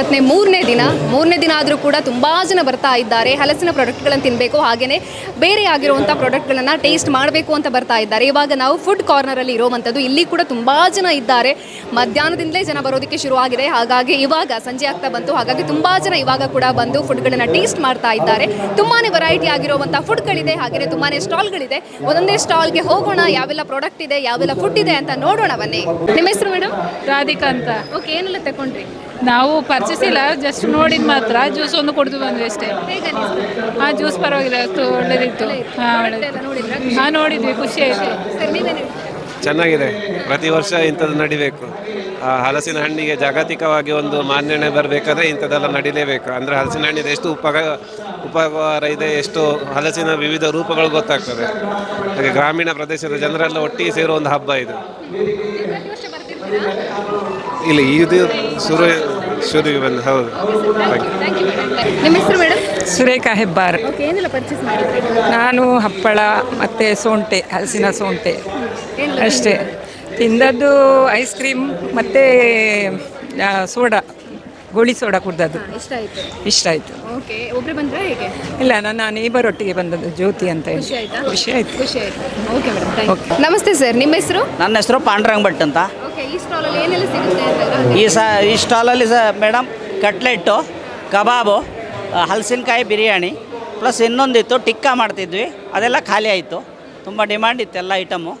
ಇವತ್ತನೇ ಮೂರನೇ ದಿನ ಮೂರನೇ ದಿನ ಆದರೂ ಕೂಡ ತುಂಬ ಜನ ಬರ್ತಾ ಇದ್ದಾರೆ. ಹಲಸಿನ ಪ್ರಾಡಕ್ಟ್ಗಳನ್ನು ತಿನ್ನಬೇಕು ಹಾಗೆಯೇ ಬೇರೆ ಆಗಿರುವಂಥ ಪ್ರಾಡಕ್ಟ್ಗಳನ್ನು ಟೇಸ್ಟ್ ಮಾಡಬೇಕು ಅಂತ ಬರ್ತಾ ಇದ್ದಾರೆ. ಇವಾಗ ನಾವು ಫುಡ್ ಕಾರ್ನರಲ್ಲಿ ಇರುವಂಥದ್ದು ಇಲ್ಲಿ ಕೂಡ ತುಂಬ ಜನ ಇದ್ದಾರೆ. ಮಧ್ಯಾಹ್ನದಿಂದಲೇ ಜನ ಬರೋದಕ್ಕೆ ಶುರುವಾಗಿದೆ. ಹಾಗಾಗಿ ಇವಾಗ ಸಂಜೆ ಆಗ್ತಾ ಬಂತು. ಹಾಗಾಗಿ ತುಂಬ ಜನ ಇವಾಗ ಕೂಡ ಬಂದು ಫುಡ್ಗಳನ್ನು ಟೇಸ್ಟ್ ಮಾಡ್ತಾ ಇದ್ದಾರೆ. ತುಂಬಾ ವೆರೈಟಿ ಆಗಿರುವಂಥ ಫುಡ್ಗಳಿದೆ. ಹಾಗೆಯೇ ತುಂಬಾ ಸ್ಟಾಲ್ಗಳಿದೆ. ಒಂದೊಂದೇ ಸ್ಟಾಲ್ಗೆ ಹೋಗೋಣ ಯಾವೆಲ್ಲ ಪ್ರಾಡಕ್ಟ್ ಇದೆ ಯಾವೆಲ್ಲ ಫುಡ್ ಇದೆ ಅಂತ ನೋಡೋಣ ಬನ್ನಿ. ನಿಮ್ಮ ಹೆಸರು ಮೇಡಮ್ ರಾಧಿಕಾ ಅಂತ. ಓಕೆ ಏನೆಲ್ಲ ತಗೊಂಡ್ರಿ? ನಾವು ಪರ್ಚೇಸ್ ಇಲ್ಲ ಜಸ್ಟ್ ನೋಡಿದ ಮಾತ್ರ. ಜ್ಯೂಸ್ ಒಂದು ಕುಡಿದು ಬಂದ್ವಿ ಅಷ್ಟೇ. ಆ ಜ್ಯೂಸ್ ಪರವಾಗಿಲ್ಲ ಅಷ್ಟು ಒಳ್ಳೇದಿತ್ತು. ಹಾ ನೋಡಿದ್ವಿ ಖುಷಿ ಆಯ್ತು. ಚೆನ್ನಾಗಿದೆ. ಪ್ರತಿ ವರ್ಷ ಇಂಥದ್ದು ನಡಿಬೇಕು. ಆ ಹಲಸಿನ ಹಣ್ಣಿಗೆ ಜಾಗತಿಕವಾಗಿ ಒಂದು ಮಾನ್ಯಣೆ ಬರಬೇಕಾದ್ರೆ ಇಂಥದ್ದೆಲ್ಲ ನಡಿಲೇಬೇಕು. ಅಂದರೆ ಹಲಸಿನ ಹಣ್ಣಿದ ಎಷ್ಟು ಉಪಗ ಉಪಕಾರ ಇದೆ ಎಷ್ಟು ಹಲಸಿನ ವಿವಿಧ ರೂಪಗಳು ಗೊತ್ತಾಗ್ತದೆ. ಹಾಗೆ ಗ್ರಾಮೀಣ ಪ್ರದೇಶದ ಜನರೆಲ್ಲ ಒಟ್ಟಿಗೆ ಸೇರೋ ಒಂದು ಹಬ್ಬ ಇದು. ಇಲ್ಲ ಇದು ಶುರು ಶುರುವಿಗೆ ಬಂದು ಹೌದು. ನಿಮ್ಮ ಹೆಸರು ಮೇಡಮ್ ಸುರೇಖಾ ಹೆಬ್ಬಾರ್. ಓಕೆ ಏನೆಲ್ಲ ಪರ್ಚೇಸ್ ಮಾಡಿದ್ರಿ? ನಾನು ಹಪ್ಪಳ ಮತ್ತು ಸೋಂಟೆ ಹಲಸಿನ ಸೋಂಟೆ. ಅಷ್ಟೇ. ತಿಂದದ್ದು? ಐಸ್ ಕ್ರೀಮ್ ಮತ್ತು ಸೋಡಾ ಗೋಳಿ ಸೋಡಾ ಕುಡ್ದದ್ದು. ಇಷ್ಟ ಆಯ್ತು. ಇಷ್ಟ ಆಯಿತು. ಓಕೆ ಒಬ್ಬರೇ ಬಂದ್ರಾ ಹೇಗೆ? ಇಲ್ಲ ನನ್ನ ನೇಬರ್ ಒಟ್ಟಿಗೆ ಬಂದದ್ದು ಜ್ಯೋತಿ ಅಂತ ಹೇಳಿ. ಖುಷಿ ಆಯ್ತಾ? ಖುಷಿ ಆಯಿತು. ಖುಷಿ ಆಯ್ತು. ಓಕೆ ಮೇಡಮ್ ಥ್ಯಾಂಕ್ ಯು ನಮಸ್ತೆ ಸರ್ ನಿಮ್ಮ ಹೆಸರು? ನನ್ನ ಹೆಸರು ಪಾಂಡುರಂಗ್ ಭಟ್ ಅಂತ. ಈ ಏನೆಲ್ಲ ಸಿಗುತ್ತೆ ಈ ಸ ಈ ಸ್ಟಾಲಲ್ಲಿ ಸ ಮೇಡಮ್ ಕಟ್ಲೆಟ್ಟು ಕಬಾಬು ಹಲಸಿನಕಾಯಿ ಬಿರಿಯಾನಿ ಪ್ಲಸ್ ಇನ್ನೊಂದಿತ್ತು ಟಿಕ್ಕಾ ಮಾಡ್ತಿದ್ವಿ. ಅದೆಲ್ಲ ಖಾಲಿ ಆಯಿತು. ತುಂಬ ಡಿಮ್ಯಾಂಡ್ ಇತ್ತು ಎಲ್ಲ ಐಟಮು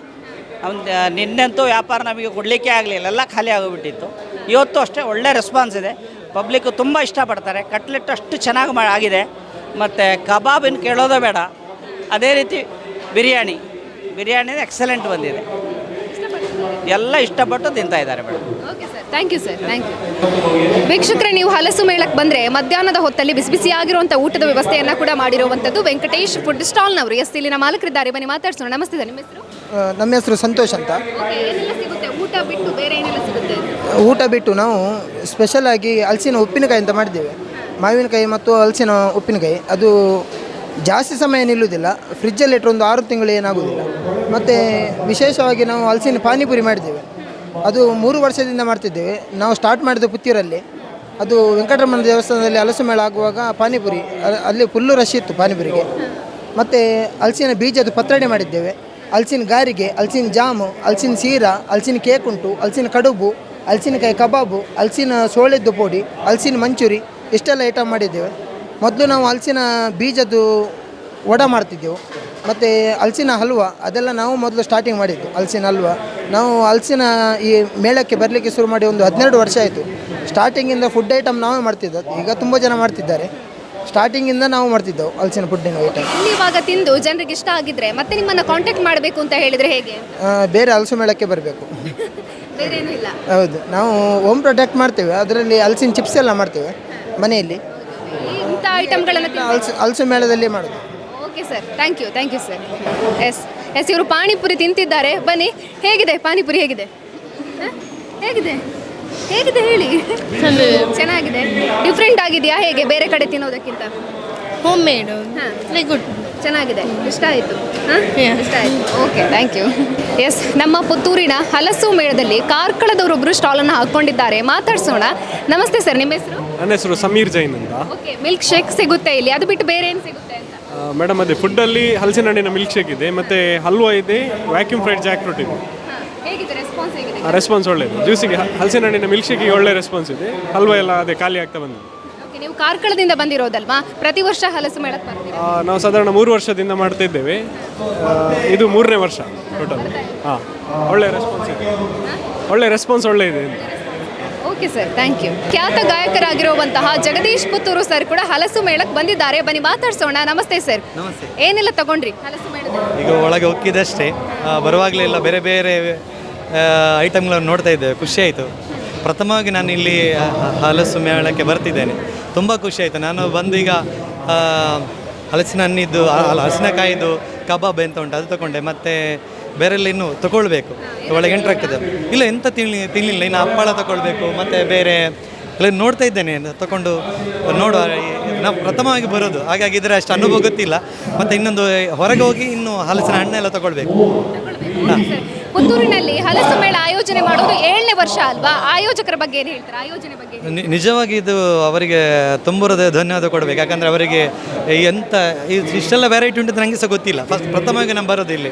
ಒಂದು ನಿನ್ನೆಂತೂ ವ್ಯಾಪಾರ ನಮಗೆ ಕೊಡಲಿಕ್ಕೆ ಆಗಲಿಲ್ಲ. ಎಲ್ಲ ಖಾಲಿ ಆಗೋಗ್ಬಿಟ್ಟಿತ್ತು. ಇವತ್ತು ಅಷ್ಟೇ ಒಳ್ಳೆ ರೆಸ್ಪಾನ್ಸ್ ಇದೆ. ಪಬ್ಲಿಕ್ಕು ತುಂಬ ಇಷ್ಟಪಡ್ತಾರೆ. ಕಟ್ಲೆಟ್ ಅಷ್ಟು ಚೆನ್ನಾಗಿ ಮಾ ಆಗಿದೆ. ಮತ್ತು ಕಬಾಬಿನ ಕೇಳೋದೇ ಬೇಡ. ಅದೇ ರೀತಿ ಬಿರಿಯಾನಿ. ಬಿರಿಯಾನಿ ಎಕ್ಸಲೆಂಟ್ ಬಂದಿದೆ. ಎಲ್ಲ ಇಷ್ಟಪಟ್ಟು ತಿಂತಾ ಇದ್ದಾರೆ madam. Okay sir thank you sir thank you ವೀಕ್ಷಕರೇ ನೀವು ಹಲಸು ಮೇಳಕ್ಕೆ ಬಂದರೆ ಮಧ್ಯಾಹ್ನದ ಹೊತ್ತಲ್ಲಿ ಬಿಸಿ ಬಿಸಿಯಾಗಿರುವಂಥ ಊಟದ ವ್ಯವಸ್ಥೆಯನ್ನು ಕೂಡ ಮಾಡಿರುವಂಥದ್ದು ವೆಂಕಟೇಶ್ ಫುಡ್ ಸ್ಟಾಲ್ನವರು. ಎಸ್ ಇಲ್ಲಿನ ಮಾಲಕರಿದ್ದಾರೆ. ಬನ್ನಿ ಮಾತಾಡ್ಸೋಣ. ನಮಸ್ತೆ ಸರ್ ನಿಮ್ಮ ಹೆಸರು? ನಮ್ಮ ಹೆಸರು ಸಂತೋಷ್ ಅಂತ. ಓಕೆ ಏನೆಲ್ಲ ಸಿಗುತ್ತೆ? ಊಟ ಬಿಟ್ಟು ಬೇರೆ ಏನೆಲ್ಲ ಸಿಗುತ್ತೆ? ಊಟ ಬಿಟ್ಟು ನಾವು ಸ್ಪೆಷಲ್ ಆಗಿ ಹಲಸಿನ ಉಪ್ಪಿನಕಾಯಿ ಅಂತ ಮಾಡಿದ್ದೇವೆ. ಮಾವಿನಕಾಯಿ ಮತ್ತು ಹಲಸಿನ ಉಪ್ಪಿನಕಾಯಿ. ಅದು ಜಾಸ್ತಿ ಸಮಯ ನಿಲ್ಲುವುದಿಲ್ಲ. ಫ್ರಿಜ್ಜಲ್ಲಿ ಇಟ್ಟರೆ ಒಂದು ಆರು ತಿಂಗಳು ಏನಾಗುವುದಿಲ್ಲ. ಮತ್ತು ವಿಶೇಷವಾಗಿ ನಾವು ಹಲಸಿನ ಪಾನಿಪುರಿ ಮಾಡಿದ್ದೇವೆ. ಅದು ಮೂರು ವರ್ಷದಿಂದ ಮಾಡ್ತಿದ್ದೇವೆ. ನಾವು ಸ್ಟಾರ್ಟ್ ಮಾಡಿದ್ದು ಪುತ್ತೂರಲ್ಲಿ. ಅದು ವೆಂಕಟರಮಣ ದೇವಸ್ಥಾನದಲ್ಲಿ ಹಲಸು ಮೇಳ ಆಗುವಾಗ ಪಾನಿಪುರಿ ಅಲ್ಲಿ ಫುಲ್ಲು ರಶ್ ಇತ್ತು ಪಾನಿಪುರಿಗೆ. ಮತ್ತು ಹಲಸಿನ ಬೀಜದ ಪತ್ರಡೆ ಮಾಡಿದ್ದೇವೆ. ಹಲಸಿನ ಗಾರಿಗೆ, ಹಲಸಿನ ಜಾಮು, ಹಲಸಿನ ಸೀರಾ, ಹಲಸಿನ ಕೇಕ್ ಉಂಟು, ಹಲಸಿನ ಕಡುಬು, ಹಲಸಿನಕಾಯಿ ಕಬಾಬು, ಹಲಸಿನ ಸೋಳೆದ್ದು ಪೋಡಿ, ಹಲಸಿನ ಮಂಚೂರಿ, ಇಷ್ಟೆಲ್ಲ ಐಟಮ್ ಮಾಡಿದ್ದೇವೆ. ಮೊದಲು ನಾವು ಹಲಸಿನ ಬೀಜದ್ದು ವಡ ಮಾಡ್ತಿದ್ದೆವು ಮತ್ತು ಹಲಸಿನ ಹಲ್ವ ಅದೆಲ್ಲ ನಾವು ಮೊದಲು ಸ್ಟಾರ್ಟಿಂಗ್ ಮಾಡಿದ್ದು ಹಲಸಿನ ಹಲ್ವ. ನಾವು ಹಲಸಿನ ಈ ಮೇಳಕ್ಕೆ ಬರಲಿಕ್ಕೆ ಶುರು ಮಾಡಿ ಒಂದು ಹದಿನೆರಡು ವರ್ಷ ಆಯಿತು. ಸ್ಟಾರ್ಟಿಂಗಿಂದ ಫುಡ್ ಐಟಮ್ ನಾವೇ ಮಾಡ್ತಿದ್ದದ್ದು ಈಗ ತುಂಬ ಜನ ಮಾಡ್ತಿದ್ದಾರೆ. ಸ್ಟಾರ್ಟಿಂಗಿಂದ ನಾವು ಮಾಡ್ತಿದ್ದೆವು ಹಲಸಿನ ಫುಡ್ಡಿನ ಐಟಮ್ ಇಲ್ಲಿ ಇವಾಗ ತಿಂದು ಜನರಿಗೆ ಇಷ್ಟ ಆಗಿದ್ರೆ ಮತ್ತೆ ನಿಮ್ಮನ್ನು ಕಾಂಟ್ಯಾಕ್ಟ್ ಮಾಡಬೇಕು ಅಂತ ಹೇಳಿದರೆ ಹೇಗೆ? ಬೇರೆ ಹಲಸು ಮೇಳಕ್ಕೆ ಬರಬೇಕು. ಬೇರೆ ಇಲ್ಲ. ಹೌದು ನಾವು ಹೋಮ್ ಪ್ರೊಡಕ್ಟ್ ಮಾಡ್ತೇವೆ ಅದರಲ್ಲಿ ಹಲಸಿನ ಚಿಪ್ಸ್ ಎಲ್ಲ ಮಾಡ್ತೇವೆ ಮನೆಯಲ್ಲಿ. ಐಟಮ್ಗಳನ್ನು ಹಲಸು ಹಲಸು ಮೇಳದಲ್ಲಿ ಮಾಡೋದು. Okay sir thank you thank you sir yes yes ಇವರು ಪಾನಿಪುರಿ ತಿಂತಿದ್ದಾರೆ. ಬನ್ನಿ ಹೇಗಿದೆ? ಪಾನಿಪುರಿ ಹೇಗಿದೆ? ಹ? ಹೇಗಿದೆ? ಹೇಗಿದೆ ಹೇಳಿ? ಚೆನ್ನಾಗಿದೆ. ಡಿಫ್ರೆಂಟ್ ಆಗಿದೆಯಾ ಹೇಗೆ? ಬೇರೆ ಕಡೆ ತಿನ್ನೋದಕ್ಕಿಂತ? ಹೋಮ್ ಮೇಡ್ ಹಾಂ. ಲೈಕ್ ಗುಡ್ ಚೆನ್ನಾಗಿದೆ. ಇಷ್ಟ ಆಯಿತು? Yeah. ಇಷ್ಟ ಆಯಿತು. ಓಕೆ ಥ್ಯಾಂಕ್ ಯು ಎಸ್ ನಮ್ಮ ಪುತ್ತೂರಿನ ಹಲಸು ಮೇಳದಲ್ಲಿ ಕಾರ್ಕಳದವರೊಬ್ಬರು ಸ್ಟಾಲನ್ನು ಹಾಕ್ಕೊಂಡಿದ್ದಾರೆ. ಮಾತಾಡ್ಸೋಣ. ನಮಸ್ತೆ ಸರ್ ನಿಮ್ಮ ಹೆಸರು? ನನ್ನ ಹೆಸರು ಸಮೀರ್ ಜೈನ್ ಅಂತ. ಓಕೆ ಮಿಲ್ಕ್ ಶೇಕ್ ಸಿಗುತ್ತೆ ಇಲ್ಲಿ. ಅದು ಬಿಟ್ಟು ಬೇರೆ ಏನು ಸಿಗುತ್ತೆ ಅಂತ? ಮೇಡಮ್ ಅದೇ ಫುಡ್ಡಲ್ಲಿ ಹಲಸಿನ ಹಣ್ಣಿನ ಮಿಲ್ಕ್ ಶೇಕ್ ಇದೆ ಮತ್ತೆ ಹಲ್ವಾ ಇದೆ ವ್ಯಾಕ್ಯೂಮ್ ಫ್ರೈಡ್ ಜಾಕ್ ಫ್ರೂಟ್ ಇದೆ. ಹಾಂ ಹೇಗಿದೆ? ರೆಸ್ಪಾನ್ಸ್ ಹೇಗಿದೆ? ರೆಸ್ಪಾನ್ಸ್ ಒಳ್ಳೆಯದು ಜ್ಯೂಸಿಗೆ ಹಲಸಿನ ಹಣ್ಣಿನ ಮಿಲ್ಕ್ ಶೇಕಿಗೆ ಒಳ್ಳೆ ರೆಸ್ಪಾನ್ಸ್ ಇದೆ. ಹಲ್ವಾ ಎಲ್ಲ ಅದೇ ಖಾಲಿ ಆಗ್ತಾ ಬಂದಿದೆ. ಓಕೆ ನೀವು ಕಾರ್ಕಳದಿಂದ ಬಂದಿರೋದಲ್ವಾ? ಪ್ರತಿ ವರ್ಷ ಹಲಸು ಮೇಳಕ್ಕೆ ಬರ್ತೀರಾ? ಆ, ನಾವು ಸಾಧಾರಣ ಮೂರು ವರ್ಷದಿಂದ ಮಾಡ್ತಾ ಇದ್ದೇವೆ. ಆ, ಇದು ಮೂರನೇ ವರ್ಷ ಟೋಟಲ್ ಹಾಂ ಒಳ್ಳೆ ರೆಸ್ಪಾನ್ಸ್ ಇದೆ. ಒಳ್ಳೆ ರೆಸ್ಪಾನ್ಸ್ ಒಳ್ಳೆ ಇದೆ ಓಕೆ ಸರ್ ಥ್ಯಾಂಕ್ ಯು ಖ್ಯಾತ ಗಾಯಕರಾಗಿರುವಂತಹ ಜಗದೀಶ್ ಪುತ್ತೂರು ಸರ್ ಕೂಡ ಹಲಸು ಮೇಳಕ್ಕೆ ಬಂದಿದ್ದಾರೆ. ಬನ್ನಿ ಮಾತಾಡ್ಸೋಣ. ನಮಸ್ತೆ ಸರ್ ನಮಸ್ತೆ. ಏನೆಲ್ಲ ತಗೊಂಡ್ರಿ? ಹಲಸು ಮೇಳ ಈಗ ಒಳಗೆ ಹೋಗಿದ್ದಷ್ಟೇ ಬರುವಾಗಲೇ ಎಲ್ಲ ಬೇರೆ ಬೇರೆ ಐಟಮ್ಗಳನ್ನು ನೋಡ್ತಾ ಇದ್ದೇವೆ. ಖುಷಿ ಆಯಿತು. ಪ್ರಥಮವಾಗಿ ನಾನು ಇಲ್ಲಿ ಹಲಸು ಮೇಳಕ್ಕೆ ಬರ್ತಿದ್ದೇನೆ. ತುಂಬ ಖುಷಿ ಆಯಿತು. ನಾನು ಬಂದು ಈಗ ಹಲಸಿನ ಹಣ್ಣಿದ್ದು ಹಲಸಿನಕಾಯಿದು ಕಬಾಬ್ ಎಂತ ಉಂಟು ಅದು ತಗೊಂಡೆ. ಮತ್ತು ಬೇರೆಲ್ಲ ಇನ್ನು ತಗೊಳ್ಬೇಕು. ಒಳಗೆ ಎಂಟ್ರ್ ಆಗ್ತದೆ. ಇಲ್ಲ ಎಂತ ತಿನ್ಲಿ ತಿನ್ನಲಿಲ್ಲ ಇನ್ನು ಹಪ್ಪಳ ತಗೊಳ್ಬೇಕು ಮತ್ತು ಬೇರೆ ಎಲ್ಲ ನೋಡ್ತಾ ಇದ್ದೇನೆ. ತಗೊಂಡು ನೋಡುವ ನಾವು ಪ್ರಥಮವಾಗಿ ಬರೋದು. ಹಾಗಾಗಿ ಇದರ ಅಷ್ಟು ಅನುಭವ ಗೊತ್ತಿಲ್ಲ. ಮತ್ತು ಇನ್ನೊಂದು ಹೊರಗೆ ಹೋಗಿ ಇನ್ನು ಹಲಸಿನ ಹಣ್ಣೆಲ್ಲ ತಗೊಳ್ಬೇಕು. ಹಾಂ ಪುತ್ತೂರಿನಲ್ಲಿ ಹಲಸು ಮೇಳ ಆಯೋಜನೆ ಮಾಡೋದು ಏಳನೇ ವರ್ಷ ಅಲ್ವಾ? ಆಯೋಜಕರ ಬಗ್ಗೆ ಏನು ಹೇಳ್ತಾರೆ? ಆಯೋಜನೆ ಬಗ್ಗೆ ನಿ- ನಿಜವಾಗಿ ಇದು ಅವರಿಗೆ ತುಂಬರದ ಧನ್ಯವಾದ ಕೊಡಬೇಕು. ಯಾಕಂದರೆ ಅವರಿಗೆ ಎಂತ ಇದ್- ಇಷ್ಟೆಲ್ಲ ವೆರೈಟಿ ಉಂಟು ನನಗೆ ಸಹ ಗೊತ್ತಿಲ್ಲ. ಫಸ್ಟ್ ಪ್ರಥಮವಾಗಿ ನಾನು ಬರೋದು ಇಲ್ಲಿ.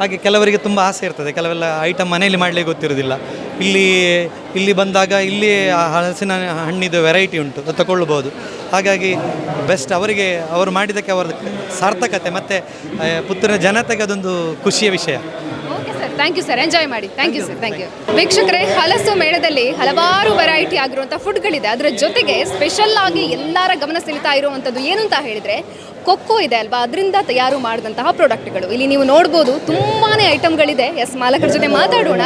ಹಾಗೆ ಕೆಲವರಿಗೆ ತುಂಬ ಆಸೆ ಇರ್ತದೆ. ಕೆಲವೆಲ್ಲ ಐಟಮ್ ಮನೆಯಲ್ಲಿ ಮಾಡಲಿಕ್ಕೆ ಗೊತ್ತಿರೋದಿಲ್ಲ ಇಲ್ಲಿ ಇಲ್ಲಿ ಬಂದಾಗ ಇಲ್ಲಿ ಹಲಸಿನ ಹಣ್ಣಿದು ವೆರೈಟಿ ಉಂಟು, ಅದು ತಗೊಳ್ಬೋದು ಹಾಗಾಗಿ ಬೆಸ್ಟ್ ಅವರಿಗೆ, ಅವರು ಮಾಡಿದ್ದಕ್ಕೆ ಅವರ ಸಾರ್ಥಕತೆ, ಮತ್ತು ಪುತ್ತೂರಿನ ಜನತೆಗೆ ಅದೊಂದು ಖುಷಿಯ ವಿಷಯ. Okay sir thank you sir enjoy ಮಾಡಿ. Thank you sir thank you ವೀಕ್ಷಕರೇ, ಹಲಸು ಮೇಳದಲ್ಲಿ ಹಲವಾರು ವೆರೈಟಿ ಆಗಿರುವಂಥ ಫುಡ್ಗಳಿದೆ ಅದರ ಜೊತೆಗೆ ಸ್ಪೆಷಲ್ ಆಗಿ ಎಲ್ಲರ ಗಮನ ಸೆಳೀತಾ ಇರುವಂಥದ್ದು ಏನು ಅಂತ ಹೇಳಿದರೆ ಕೊಕ್ಕೋ ಇದೆ ಅಲ್ವಾ? ಅದರಿಂದ ತಯಾರು ಮಾಡಿದಂತಹ ಪ್ರಾಡಕ್ಟ್ಗಳು ಇಲ್ಲಿ ನೀವು ನೋಡ್ಬೋದು ತುಂಬಾ ಐಟಮ್ಗಳಿದೆ ಎಸ್ ಮಾಲಕರ ಜೊತೆ ಮಾತಾಡೋಣ.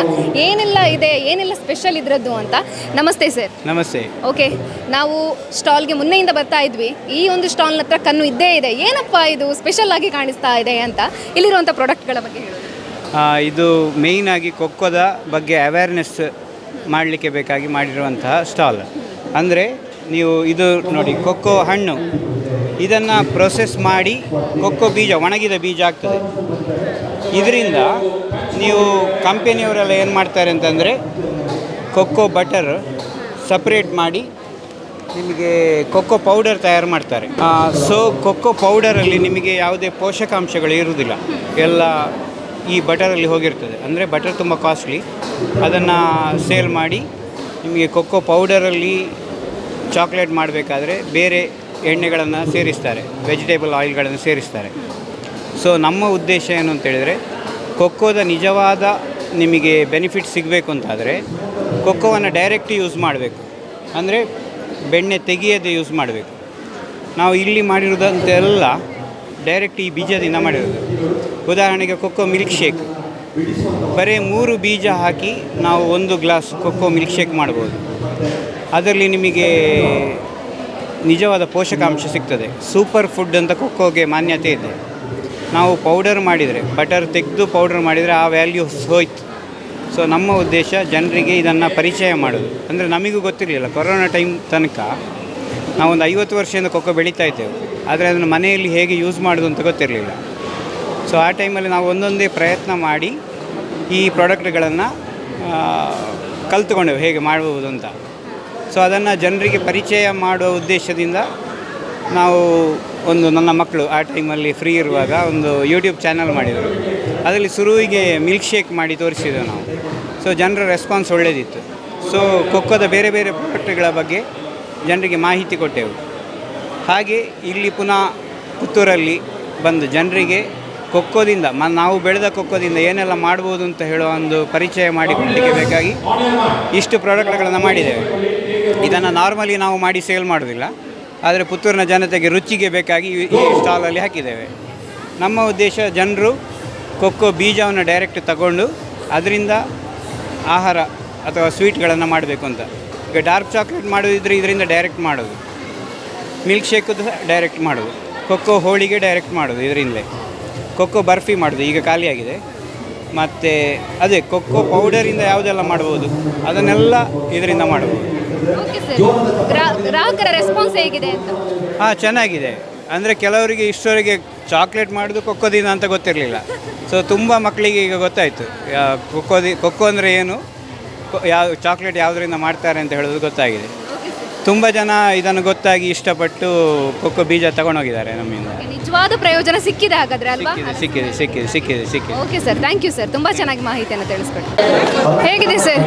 ಏನೆಲ್ಲ ಇದೆ ಏನೆಲ್ಲ ಸ್ಪೆಷಲ್ ಇದ್ರದ್ದು ಅಂತ. ನಮಸ್ತೆ ಸರ್ ನಮಸ್ತೆ. ಓಕೆ ನಾವು ಸ್ಟಾಲ್ಗೆ ಮುನ್ನೆಯಿಂದ ಬರ್ತಾ ಇದ್ವಿ. ಈ ಒಂದು ಸ್ಟಾಲ್ನ ಹತ್ರ ಕಣ್ಣು ಇದ್ದೇ ಇದೆ. ಏನಪ್ಪ ಇದು? ಸ್ಪೆಷಲ್ ಆಗಿ ಕಾಣಿಸ್ತಾ ಇದೆ ಅಂತ ಇಲ್ಲಿರುವಂಥ ಪ್ರಾಡಕ್ಟ್ಗಳ ಬಗ್ಗೆ ಹೇಳಿ ಇದು ಮೇಯ್ನ್ ಆಗಿ ಕೊಕ್ಕೋದ ಬಗ್ಗೆ ಅವೇರ್ನೆಸ್ ಮಾಡಲಿಕ್ಕೆ ಬೇಕಾಗಿ ಮಾಡಿರುವಂತಹ ಸ್ಟಾಲ್. ಅಂದರೆ ನೀವು ಇದು ನೋಡಿ ಕೊಕ್ಕೋ ಹಣ್ಣು. ಇದನ್ನು ಪ್ರೊಸೆಸ್ ಮಾಡಿ ಕೊಕ್ಕೋ ಬೀಜ, ಒಣಗಿದ ಬೀಜ ಆಗ್ತದೆ. ಇದರಿಂದ ನೀವು ಕಂಪೆನಿಯವರೆಲ್ಲ ಏನು ಮಾಡ್ತಾರೆ ಅಂತಂದರೆ ಕೊಕ್ಕೋ ಬಟರ್ ಸಪ್ರೇಟ್ ಮಾಡಿ ನಿಮಗೆ ಕೊಕ್ಕೋ ಪೌಡರ್ ತಯಾರು ಮಾಡ್ತಾರೆ. ಸೊ ಕೊಕ್ಕೋ ಪೌಡರಲ್ಲಿ ನಿಮಗೆ ಯಾವುದೇ ಪೋಷಕಾಂಶಗಳು ಇರುವುದಿಲ್ಲ. ಎಲ್ಲ ಈ ಬಟರಲ್ಲಿ ಹೋಗಿರ್ತದೆ. ಅಂದರೆ ಬಟರ್ ತುಂಬ ಕಾಸ್ಟ್ಲಿ ಅದನ್ನು ಸೇಲ್ ಮಾಡಿ ನಿಮಗೆ ಕೊಕ್ಕೋ ಪೌಡರಲ್ಲಿ ಚಾಕ್ಲೇಟ್ ಮಾಡಬೇಕಾದ್ರೆ ಬೇರೆ ಎಣ್ಣೆಗಳನ್ನು ಸೇರಿಸ್ತಾರೆ ವೆಜಿಟೇಬಲ್ ಆಯಿಲ್ಗಳನ್ನು ಸೇರಿಸ್ತಾರೆ. ಸೊ ನಮ್ಮ ಉದ್ದೇಶ ಏನು ಅಂತೇಳಿದರೆ ಕೊಕ್ಕೋದ ನಿಜವಾದ ನಿಮಗೆ ಬೆನಿಫಿಟ್ ಸಿಗಬೇಕು ಅಂತಾದರೆ, ಕೊಕ್ಕೋವನ್ನು ಡೈರೆಕ್ಟ್ ಯೂಸ್ ಮಾಡಬೇಕು. ಅಂದರೆ ಬೆಣ್ಣೆ ತೆಗೆಯದೆ ಯೂಸ್ ಮಾಡಬೇಕು. ನಾವು ಇಲ್ಲಿ ಮಾಡಿರೋದಂತೆಲ್ಲ ಡೈರೆಕ್ಟ್ ಈ ಬೀಜದಿಂದ ಮಾಡಿರೋದು. ಉದಾಹರಣೆಗೆ ಕೊಕ್ಕೋ ಮಿಲ್ಕ್ ಶೇಕ್ ಬರೀ ಮೂರು ಬೀಜ ಹಾಕಿ ನಾವು ಒಂದು ಗ್ಲಾಸ್ ಕೊಕ್ಕೋ ಮಿಲ್ಕ್ ಶೇಕ್ ಮಾಡ್ಬೋದು. ಅದರಲ್ಲಿ ನಿಮಗೆ ನಿಜವಾದ ಪೋಷಕಾಂಶ ಸಿಗ್ತದೆ. ಸೂಪರ್ ಫುಡ್ ಅಂತ ಕೊಕ್ಕೋಗೆ ಮಾನ್ಯತೆ ಇದೆ. ನಾವು ಪೌಡರ್ ಮಾಡಿದರೆ, ಬಟರ್ ತೆಗೆದು ಪೌಡರ್ ಮಾಡಿದರೆ ಆ ವ್ಯಾಲ್ಯೂಸ್ ಹೋಯ್ತು. ಸೊ, ನಮ್ಮ ಉದ್ದೇಶ ಜನರಿಗೆ ಇದನ್ನು ಪರಿಚಯ ಮಾಡೋದು. ಅಂದರೆ ನಮಗೂ ಗೊತ್ತಿರಲಿಲ್ಲ, ಕೊರೋನಾ ಟೈಮ್ ತನಕ ನಾವೊಂದು ಐವತ್ತು ವರ್ಷದಿಂದ ಕೊಕ್ಕೋ ಬೆಳೀತಾ ಇದ್ದೇವೆ. ಆದರೆ ಅದನ್ನು ಮನೆಯಲ್ಲಿ ಹೇಗೆ ಯೂಸ್ ಮಾಡೋದು ಅಂತ ಗೊತ್ತಿರಲಿಲ್ಲ. ಸೊ, ಆ ಟೈಮಲ್ಲಿ ನಾವು ಒಂದೊಂದೇ ಪ್ರಯತ್ನ ಮಾಡಿ ಈ ಪ್ರಾಡಕ್ಟ್ಗಳನ್ನು ಕಲ್ತ್ಕೊಂಡೆವು ಹೇಗೆ ಮಾಡ್ಬೋದು ಅಂತ. ಸೊ ಅದನ್ನು ಜನರಿಗೆ ಪರಿಚಯ ಮಾಡುವ ಉದ್ದೇಶದಿಂದ ನಾವು ಒಂದು ನನ್ನ ಮಕ್ಕಳು ಆ ಟೈಮಲ್ಲಿ ಫ್ರೀ ಇರುವಾಗ ಒಂದು ಯೂಟ್ಯೂಬ್ ಚಾನಲ್ ಮಾಡಿದರು. ಅದರಲ್ಲಿ ಶುರುವಿಗೆ ಮಿಲ್ಕ್ ಶೇಕ್ ಮಾಡಿ ತೋರಿಸಿದ್ದೆವು ನಾವು. ಸೊ ಜನರ ರೆಸ್ಪಾನ್ಸ್ ಒಳ್ಳೆಯದಿತ್ತು ಸೊ ಖೋಖೋದ ಬೇರೆ ಬೇರೆ ಪ್ರಾಡಕ್ಟ್ಗಳ ಬಗ್ಗೆ ಜನರಿಗೆ ಮಾಹಿತಿ ಕೊಟ್ಟೆವು. ಹಾಗೆ ಇಲ್ಲಿ ಪುನಃ ಪುತ್ತೂರಲ್ಲಿ ಬಂದು ಜನರಿಗೆ ಖೋಖೋದಿಂದ ಮ, ನಾವು ಬೆಳೆದ ಖೋಖೋದಿಂದ ಏನೆಲ್ಲ ಮಾಡ್ಬೋದು ಅಂತ ಹೇಳೋ ಒಂದು ಪರಿಚಯ ಮಾಡಿಕೊಡಲಿಕ್ಕೆ ಬೇಕಾಗಿ ಇಷ್ಟು ಪ್ರಾಡಕ್ಟ್ಗಳನ್ನು ಮಾಡಿದ್ದೇವೆ. ಇದನ್ನು ನಾರ್ಮಲಿ ನಾವು ಮಾಡಿ ಸೇಲ್ ಮಾಡೋದಿಲ್ಲ. ಆದರೆ ಪುತ್ತೂರಿನ ಜನತೆಗೆ ರುಚಿಗೆ ಬೇಕಾಗಿ ಈ ಸ್ಟಾಲಲ್ಲಿ ಹಾಕಿದ್ದೇವೆ. ನಮ್ಮ ಉದ್ದೇಶ ಜನರು ಕೊಕ್ಕೋ ಬೀಜವನ್ನು ಡೈರೆಕ್ಟ್ ತಗೊಂಡು ಅದರಿಂದ ಆಹಾರ ಅಥವಾ ಸ್ವೀಟ್ಗಳನ್ನು ಮಾಡಬೇಕು ಅಂತ. ಈಗ ಡಾರ್ಕ್ ಚಾಕ್ಲೇಟ್ ಮಾಡೋದಿದ್ರೆ ಇದರಿಂದ ಡೈರೆಕ್ಟ್ ಮಾಡೋದು. ಮಿಲ್ಕ್ ಶೇಕದ್ದು ಡೈರೆಕ್ಟ್ ಮಾಡೋದು. ಕೊಕ್ಕೋ ಹೋಳಿಗೆ ಡೈರೆಕ್ಟ್ ಮಾಡೋದು ಇದರಿಂದಲೇ. ಕೊಕ್ಕೋ ಬರ್ಫಿ ಮಾಡೋದು, ಈಗ ಖಾಲಿಯಾಗಿದೆ ಮತ್ತು ಅದೇ ಕೊಕ್ಕೋ ಪೌಡರಿಂದ ಯಾವುದೆಲ್ಲ ಮಾಡ್ಬೋದು, ಅದನ್ನೆಲ್ಲ ಇದರಿಂದ ಮಾಡ್ಬೋದು. ಗ್ರಾಹಕರ ರೆಸ್ಪಾನ್ಸ್ ಹೇಗಿದೆ ಅಂತ. ಹಾಂ, ಚೆನ್ನಾಗಿದೆ. ಅಂದರೆ ಕೆಲವರಿಗೆ ಇಷ್ಟವರಿಗೆ ಚಾಕ್ಲೇಟ್ ಮಾಡೋದು ದಿನ ಅಂತ ಗೊತ್ತಿರಲಿಲ್ಲ. ಸೊ ತುಂಬ ಮಕ್ಕಳಿಗೆ ಈಗ ಗೊತ್ತಾಯಿತು. ಕೊಕ್ಕೋದಿ ಕೊಕ್ಕೋ ಅಂದರೆ ಏನು? ಯಾವ ಚಾಕ್ಲೇಟ್ ಯಾವುದರಿಂದ ಮಾಡ್ತಾರೆ ಅಂತ ಹೇಳೋದು ಗೊತ್ತಾಗಿದೆ. ತುಂಬ ಜನ ಇದನ್ನು ಗೊತ್ತಾಗಿ ಇಷ್ಟಪಟ್ಟು ಕೊಕ್ಕೋ ಬೀಜ ತಗೊಂಡೋಗಿದ್ದಾರೆ ನಮ್ಮಿಂದ. ನಿಜವಾದ ಪ್ರಯೋಜನ ಸಿಕ್ಕಿದೆ ಹಾಗಾದ್ರೆ ಅಲ್ವಾ? ಸಿಕ್ಕಿದೆ ಸಿಕ್ಕಿದೆ ಸಿಕ್ಕಿದೆ ಸಿಕ್ಕಿದೆ okay sir thank you sir ತುಂಬ ಚೆನ್ನಾಗಿ ಮಾಹಿತಿಯನ್ನು ತಿಳಿಸ್ಕೊಟ್ಟು ಹೇಗಿದೆ ಸರ್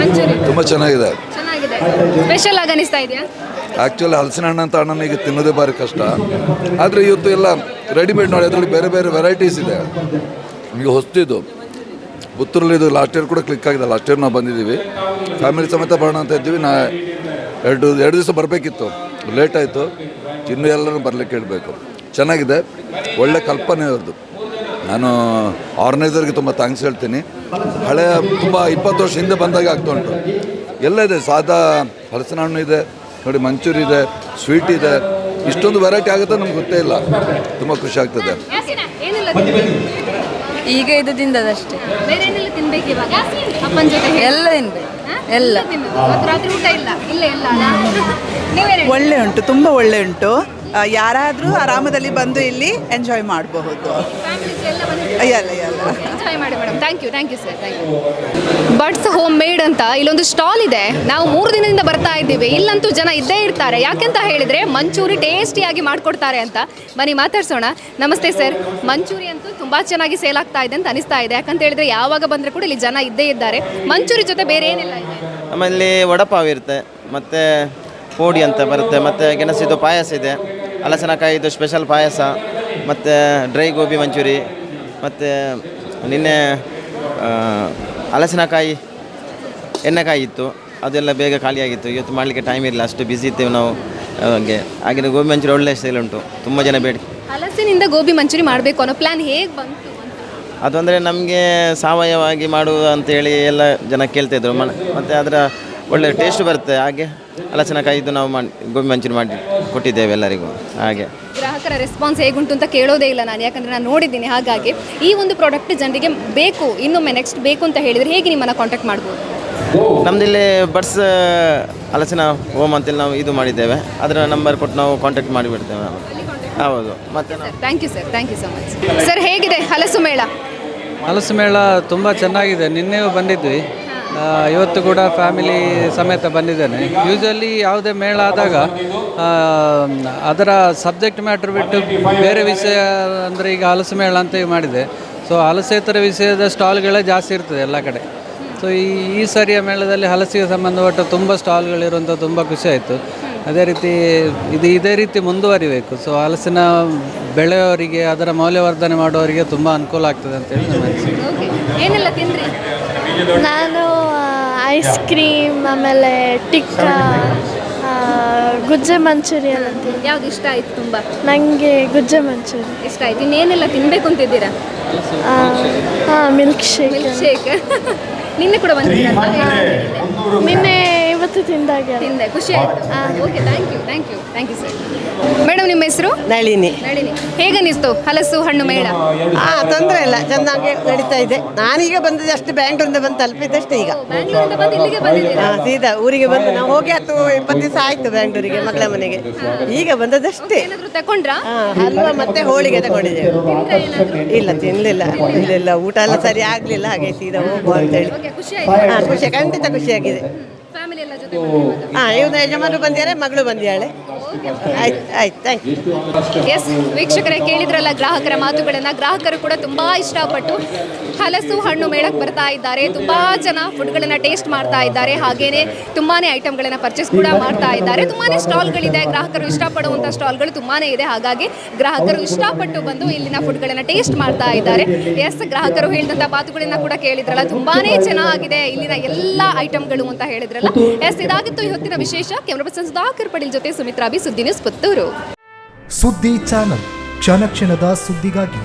ಮಂಚೂರಿ ತುಂಬ ಚೆನ್ನಾಗಿದೆ. ಚೆನ್ನಾಗಿದೆ. ಸ್ಪೆಷಲ್ ಆಗಿ ಅನಿಸ್ತಾ ಇದೆಯಾ? ಆ್ಯಕ್ಚುಲಿ ಹಲಸಿನ ಹಣ್ಣು ಅಂತ ಹಣ್ಣನ್ನು ಈಗ ತಿನ್ನೋದೇ ಭಾರಿ ಕಷ್ಟ. ಆದರೆ ಇವತ್ತು ಎಲ್ಲ ರೆಡಿಮೇಡ್ ನೋಡಿ ಅದರಲ್ಲಿ ಬೇರೆ ಬೇರೆ ವೆರೈಟೀಸ್ ಇದೆ. ಈಗ ಹೊಸ್ತಿದ್ದು ಪುತ್ತೂರಲ್ಲಿ ಇದು ಲಾಸ್ಟ್ ಇಯರ್ ಕೂಡ ಕ್ಲಿಕ್ ಆಗಿದೆ. ಲಾಸ್ಟ್ ಇಯರ್ ನಾವು ಬಂದಿದ್ದೀವಿ. ಫ್ಯಾಮಿಲಿ ಸಮೇತ ಬರೋಣ ಅಂತ ಇದ್ದೀವಿ. ನಾ ಎರಡು ಎರಡು ದಿವಸ ಬರಬೇಕಿತ್ತು. ಲೇಟ್ ಆಯಿತು. ಇನ್ನು ಎಲ್ಲರೂ ಬರಲಿಕ್ಕೆ ಹೇಳಬೇಕು ಚೆನ್ನಾಗಿದೆ. ಒಳ್ಳೆ ಕಲ್ಪನೆ ಅವ್ರದ್ದು ನಾನು ಆರ್ಗನೈಸರ್ಗೆ ತುಂಬ ಥ್ಯಾಂಕ್ಸ್ ಹೇಳ್ತೀನಿ. ಹಳೆಯ ತುಂಬ ಇಪ್ಪತ್ತು ವರ್ಷ ಹಿಂದೆ ಬಂದಾಗ ಆಗ್ತಾ ಉಂಟು. ಎಲ್ಲ ಇದೆ. ಸಾದಾ ಹಲಸಿನ ಹಣ್ಣು ಇದೆ. ನೋಡಿ, ಮಂಚೂರಿ ಇದೆ. ಸ್ವೀಟ್ ಇದೆ. ಇಷ್ಟೊಂದು ವೆರೈಟಿ ಆಗುತ್ತೆ ನಮ್ಗೆ ಗೊತ್ತೇ ಇಲ್ಲ. ತುಂಬ ಖುಷಿ ಆಗ್ತದೆ? ಈಗ ಇದು ತಿಂದದಷ್ಟೇ. ಬೇರೆ ಏನೆಲ್ಲ ತಿನ್ಬೇಕು ಇವಾಗ? ಅಪ್ಪನ ಜೊತೆ ಎಲ್ಲ ತಿನ್ಬೇಕು. ಎಲ್ಲ ತಿನ್ನೋದು. ಇವತ್ತು ರಾತ್ರಿ ಊಟ ಇಲ್ಲ. ಇಲ್ಲೇ ಇಲ್ಲ ಅಲ್ಲ? ನೀವೇನು ಒಳ್ಳೆ ಉಂಟು ತುಂಬ ಒಳ್ಳೆ ಉಂಟು. ಯಾರಾದರೂ ಆರಾಮದಲ್ಲಿ ಬಂದು ಇಲ್ಲಿ ಎಂಜಾಯ್ ಮಾಡಬಹುದು. ಎಲ್ಲ ಎಲ್ಲ ಎಂಜಾಯ್ ಮಾಡಿ madam thank you thank you sir thank you buds home made ಅಂತ ಇಲ್ಲೊಂದು ಸ್ಟಾಲ್ ಇದೆ. ನಾವು ಮೂರು ದಿನದಿಂದ ಬರ್ತಾ ಇದ್ದೀವಿ. ಇಲ್ಲಂತೂ ಜನ ಇದ್ದೇ ಇರ್ತಾರೆ. ಯಾಕೆಂತ ಹೇಳಿದ್ರೆ ಮಂಚೂರಿ ಟೇಸ್ಟಿಯಾಗಿ ಮಾಡ್ಕೊಡ್ತಾರೆ ಅಂತ. ಬನ್ನಿ ಮಾತಾಡ್ಸೋಣ. ನಮಸ್ತೆ ಸರ್ ಮಂಚೂರಿ ಅಂತೂ ತುಂಬಾ ಚೆನ್ನಾಗಿ ಸೇಲ್ ಆಗ್ತಾ ಇದೆ ಅಂತ ಅನಿಸ್ತಾ ಇದೆ. ಯಾಕಂತ ಹೇಳಿದ್ರೆ ಯಾವಾಗ ಬಂದ್ರೆ ಕೂಡ ಇಲ್ಲಿ ಜನ ಇದ್ದೇ ಇದ್ದಾರೆ. ಮಂಚೂರಿ ಜೊತೆ ಬೇರೆ ಏನಿಲ್ಲ ಇದೆ ಆಮೇಲೆ ವಡಪಾವ್ ಇರುತ್ತೆ, ಮತ್ತು ಪೋಡಿ ಅಂತ ಬರುತ್ತೆ, ಮತ್ತು ಗೆಣಸಿದು ಪಾಯಸ ಇದೆ. ಹಲಸಿನಕಾಯಿದು ಸ್ಪೆಷಲ್ ಪಾಯಸ, ಮತ್ತು ಡ್ರೈ ಗೋಬಿ ಮಂಚೂರಿ, ಮತ್ತು ನಿನ್ನೆ ಹಲಸಿನಕಾಯಿ, ಎಣ್ಣೆಕಾಯಿ ಇತ್ತು. ಅದೆಲ್ಲ ಬೇಗ ಖಾಲಿಯಾಗಿತ್ತು. ಇವತ್ತು ಮಾಡಲಿಕ್ಕೆ ಟೈಮ್ ಇರಲಿಲ್ಲ. ಅಷ್ಟು ಬ್ಯುಸಿ ಇದ್ದೇವೆ ನಾವು. ಹಾಗೆ ಹಾಗೆ ಗೋಬಿ ಮಂಚೂರಿ ಒಳ್ಳೆಯ ಸೇಲ್ ಉಂಟು. ತುಂಬ ಜನ ಬೇಡಿಕೆ. ಹಲಸಿನಿಂದ ಗೋಬಿ ಮಂಚೂರಿ ಮಾಡಬೇಕು ಅನ್ನೋ ಪ್ಲಾನ್ ಹೇಗೆ ಬಂತು ಅದು ಅಂದರೆ ನಮಗೆ ಸಾವಯವವಾಗಿ ಮಾಡುವುದು ಅಂತೇಳಿ ಎಲ್ಲ ಜನ ಕೇಳ್ತಿದ್ರು. ಮನ ಮತ್ತು ಅದರ ಒಳ್ಳೆ ಟೇಸ್ಟ್ ಬರುತ್ತೆ. ಹಾಗೆ ಹಲಸಿನಕಾಯಿದ್ದು ನಾವು ಮಾಡಿ ಗೋಬಿ ಮಂಚೂರಿ ಮಾಡಿ ಕೊಟ್ಟಿದ್ದೇವೆ ಎಲ್ಲರಿಗೂ. ಹಾಗೆ. ಗ್ರಾಹಕರ ರೆಸ್ಪಾನ್ಸ್ ಹೇಗುಂಟು ಅಂತ ಕೇಳೋದೇ ಇಲ್ಲ ನಾನು. ಯಾಕಂದರೆ ನಾನು ನೋಡಿದ್ದೀನಿ ಹಾಗಾಗಿ. ಈ ಒಂದು ಪ್ರಾಡಕ್ಟ್ ಜನರಿಗೆ ಬೇಕು ಇನ್ನೊಮ್ಮೆ ನೆಕ್ಸ್ಟ್ ಬೇಕು ಅಂತ ಹೇಳಿದರೆ ಹೇಗೆ ನಿಮ್ಮನ್ನು ಕಾಂಟ್ಯಾಕ್ಟ್ ಮಾಡ್ಬೋದು? ನಮ್ಮದಿಲ್ಲಿ ಬಡ್ಸ್ ಹಲಸಿನ ಹೋಮ್ ಅಂತೇಳಿ ನಾವು ಇದು ಮಾಡಿದ್ದೇವೆ. ಅದರ ನಂಬರ್ ಕೊಟ್ಟು ನಾವು ಕಾಂಟ್ಯಾಕ್ಟ್ ಮಾಡಿಬಿಡ್ತೇವೆ ನಾವು. ಹೌದು. ಮತ್ತೆ ನಾವು thank you sir thank you so much sir ಹೇಗಿದೆ ಹಲಸು ಮೇಳ? ಹಲಸು ಮೇಳ ತುಂಬ ಚೆನ್ನಾಗಿದೆ. ನಿನ್ನೆಯೂ ಬಂದಿದ್ವಿ. ಆ, ಇವತ್ತು ಕೂಡ ಫ್ಯಾಮಿಲಿ ಸಮೇತ ಬಂದಿದ್ದೇನೆ. ಯೂಶಲಿ ಯಾವುದೇ ಮೇಳ ಆದಾಗ ಆ, ಅದರ ಸಬ್ಜೆಕ್ಟ್ ಮ್ಯಾಟ್ರ್ ಬಿಟ್ಟು ಬೇರೆ ವಿಷಯ ಅಂದರೆ ಈಗ ಹಲಸು ಮೇಳ ಅಂತ ಮಾಡಿದೆ. ಸೊ ಹಲಸೇತರ ವಿಷಯದ ಸ್ಟಾಲ್ಗಳೇ ಜಾಸ್ತಿ ಇರ್ತದೆ ಎಲ್ಲ ಕಡೆ. ಸೊ ಈ ಈ ಸರಿಯ ಮೇಳದಲ್ಲಿ ಹಲಸಿಗೆ ಸಂಬಂಧಪಟ್ಟ ತುಂಬ ಸ್ಟಾಲ್ಗಳಿರುವಂಥ ತುಂಬ ಖುಷಿ ಆಯಿತು. ಅದೇ ರೀತಿ ಇದು ಇದೇ ರೀತಿ ಮುಂದುವರಿಬೇಕು. ಸೊ ಹಲಸಿನ ಬೆಳೆಯವರಿಗೆ ಅದರ ಮೌಲ್ಯವರ್ಧನೆ ಮಾಡುವವರಿಗೆ ತುಂಬ ಅನುಕೂಲ ಆಗ್ತದೆ ಅಂತೇಳಿ ಹೇಳಿ ಅನಿಸಿಕೆ. ಓಕೆ ಏನೆಲ್ಲ ತಿಂದ್ರಿ? ನಾನು ಐಸ್ ಕ್ರೀಮ್ ಆಮೇಲೆ ಟಿಕ್ಕ ಆ, ಗುಜ್ಜೆ ಮಂಚೂರಿ ಅಂತ ಯಾವ್ದು ಇಷ್ಟ ಆಯ್ತು ತುಂಬ? ನನಗೆ ಗುಜ್ಜೆ ಮಂಚೂರಿ. ಇಷ್ಟ ಆಯ್ತು. ಇನ್ನೇನೆಲ್ಲ ತಿನ್ಬೇಕು ಅಂತಿದ್ದೀರಾ? ಹಾಂ ಮಿಲ್ಕ್ ಶೇಕ್ ಮಿಲ್ಕ್ ಶೇಕ್ ನಿನ್ನೆ ಕೂಡ ಬಂದಿದ್ದೀರಾ ನಿನ್ನೆ ಇವತ್ತು ತಿಂದಾಗೆ ತಿಂದೆ ಖುಷಿ ಆಯ್ತು. Okay thank you thank you thank you sir madam ನಿಮ್ಮ ಹೆಸರು? ನಳಿನಿ. ನಳಿನಿ. ಹೇಗನ್ನಿಸ್ತು ಹಲಸು ಹಣ್ಣು ಮೇಳ? ಆ ತೊಂದರೆ ಇಲ್ಲ ಚೆನ್ನಾಗಿ ನಡೀತಾ ಇದೆ. ನಾನೀಗ ಬಂದಿದ್ದೆ ಅಷ್ಟು ಬ್ಯಾಂಗ್ಳೂರಿಂದ ಬಂದು ತಲುಪಿದ್ದಷ್ಟೇ ಈಗ. ಬ್ಯಾಂಗ್ಳೂರಿಂದ ಬಂದು ಇಲ್ಲಿಗೆ ಬಂದಿದ್ದೀರಾ? ಹಾ ಸೀದಾ ಊರಿಗೆ ಬಂದು ನಾವು ಹೋಗಿ ಹತ್ತು ಇಪ್ಪತ್ತು ದಿವಸ ಆಯ್ತು ಬ್ಯಾಂಗ್ಳೂರಿಗೆ ಮಗಳ ಮನೆಗೆ. ಈಗ ಬಂದದಷ್ಟೇ ಏನಾದರೂ ಹಾ ಹಲ್ವ ಮತ್ತೆ ಹೋಳಿಗೆ ತಗೊಂಡಿದ್ದೇವೆ. ಇಲ್ಲ ತಿನ್ಲಿಲ್ಲ ಇಲ್ಲ ಊಟ ಎಲ್ಲ ಸರಿ ಆಗ್ಲಿಲ್ಲ ಹಾಗೆ ಸೀದಾ ಹೋಗುವ ಅಂತ ಹೇಳಿ. ಖುಷಿ ಹಾ ಆಯ್ತು ಖುಷಿ ಖಂಡಿತ ಖುಷಿಯಾಗಿದೆ ಫ್ಯಾಮಿಲಿ ಎಲ್ಲ ಜೊತೆ ಬಂದಿರುವಾಗ. ಹಾ ಯಜಮಾನರು ಬಂದಿದ್ದಾರೆ ಮಗಳು ಬಂದಿದ್ದಾಳೆ. ಆಯ್ತು ಆಯ್ತು ಥ್ಯಾಂಕ್ ಯು ಎಸ್ ವೀಕ್ಷಕರೇ ಕೇಳಿದ್ರಲ್ಲ ಗ್ರಾಹಕರ ಮಾತುಗಳನ್ನ. ಗ್ರಾಹಕರು ಕೂಡ ತುಂಬಾ ಇಷ್ಟಪಟ್ಟು ಹಲಸು ಹಣ್ಣು ಮೇಳಕ್ಕೆ ಬರ್ತಾ ಇದ್ದಾರೆ. ತುಂಬಾ ಜನ ಫುಡ್ಗಳನ್ನ ಟೇಸ್ಟ್ ಮಾಡ್ತಾ ಇದ್ದಾರೆ. ಹಾಗೇನೆ ತುಂಬಾನೇ ಐಟಮ್ಗಳನ್ನ ಪರ್ಚೇಸ್ ಕೂಡ ಮಾಡ್ತಾ ಇದ್ದಾರೆ. ತುಂಬಾನೇ ಸ್ಟಾಲ್ಗಳಿದೆ. ಗ್ರಾಹಕರು ಇಷ್ಟಪಡುವಂಥ ಸ್ಟಾಲ್ಗಳು ತುಂಬಾನೇ ಇದೆ. ಹಾಗಾಗಿ ಗ್ರಾಹಕರು ಇಷ್ಟಪಟ್ಟು ಬಂದು ಇಲ್ಲಿನ ಫುಡ್ಗಳನ್ನ ಟೇಸ್ಟ್ ಮಾಡ್ತಾ ಇದ್ದಾರೆ. ಎಸ್ ಗ್ರಾಹಕರು ಹೇಳಿದಂಥ ಮಾತುಗಳನ್ನ ಕೂಡ ಕೇಳಿದ್ರಲ್ಲ. ತುಂಬಾನೇ ಚೆನ್ನಾಗಿದೆ. ಇಲ್ಲಿನ ಎಲ್ಲ ಐಟಮ್ಗಳು ಅಂತ ಹೇಳಿದ್ರಲ್ಲ. ಎಸ್ ಇದಾಗಿತ್ತು ಇವತ್ತಿನ ವಿಶೇಷ. ಕ್ಯಾಮರಾ ಪರ್ಸನ್ ಸುಧಾಕರ್ ಪಟೇಲ್ ಜೊತೆ Sumitra B Suddi news Puttur. Suddi channel. ಕ್ಷಣ ಕ್ಷಣದ ಸುದ್ದಿಗಾಗಿ